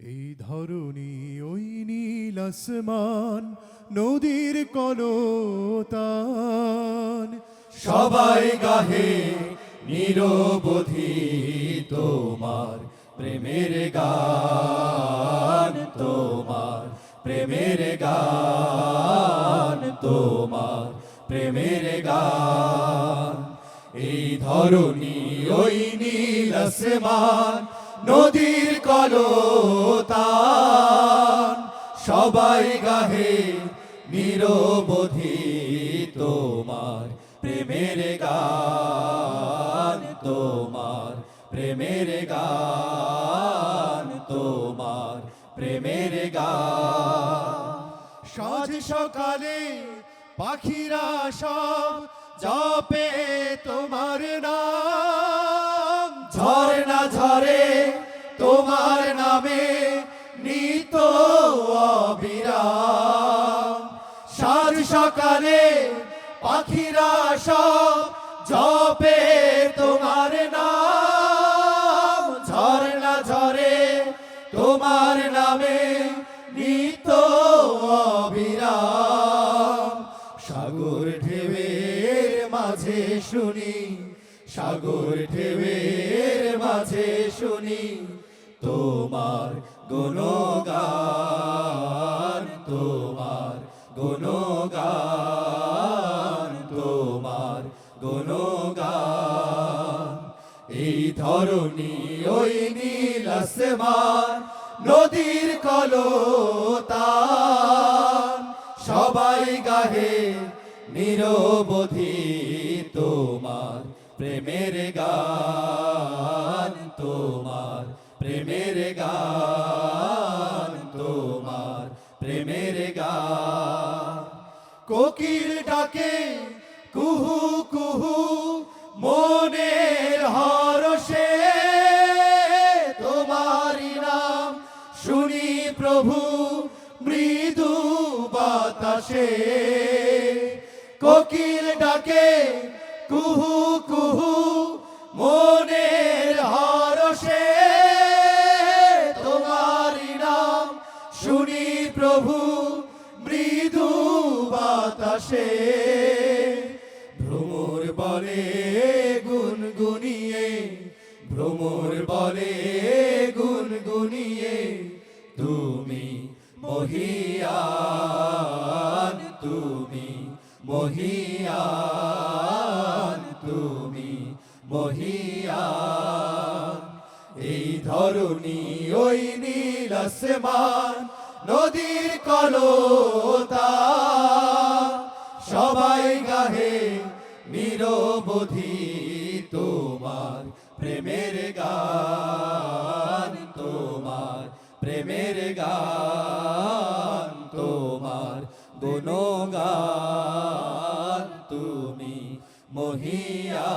এই ধরনী ওই নীল আসমান, নদীর কলতান। সবাই গাহে নিরবধি তোমার, প্রেমের গান তোমার, প্রেমের গান তোমার, প্রেমের গান। এই ধরনী ওই নীল আসমান নদীর কলতান, সবাই গাহে নিরবধি তোমার, প্রেমের গান তোমার, প্রেমের গান তোমার, প্রেমের গান। সাজ সকালে পাখিরা সব জপে তোমার নাম। নিত অবিরাম। সার সকালে পাখিরা সব জপে তোমার নাম। ঝরে না ঝরে তোমার নামে নিত অবিরাম। সাগর ঢেউয়ের মাঝে শুনি, সাগর ঢেউয়ের মাঝে শুনি, তোমার গুণগান তোমার গুণগান তোমার, গুণগান। এই ধরনী ওই নীল নদীর কলতান। সবাই গাহে নিরবধি তোমার, প্রেমের গান তোমার, প্রেমের গান কোকিল ডাকে, কুহু কুহু, মনের হরষে। তোমারি নাম শুনি প্রভু, মৃদু বাতাসে। কোকিল ডাকে, কুহু কুহু, মনের হরষে। তোমারি নাম শুনি প্রভু বাতাসে ভ্রমর বলে গুনগুনিয়ে, ভ্রমর বলে গুনগুনিয়ে, তুমি মহিয়ান তুমি মহিয়ান তুমি মহিয়ান। এই ধরনী ওই নীল আসমান, নদীর কলতা। নিরবধি তোমার প্রেমের গান তোমার প্রেমের গান তোমার গুণগান তুমি মহিয়া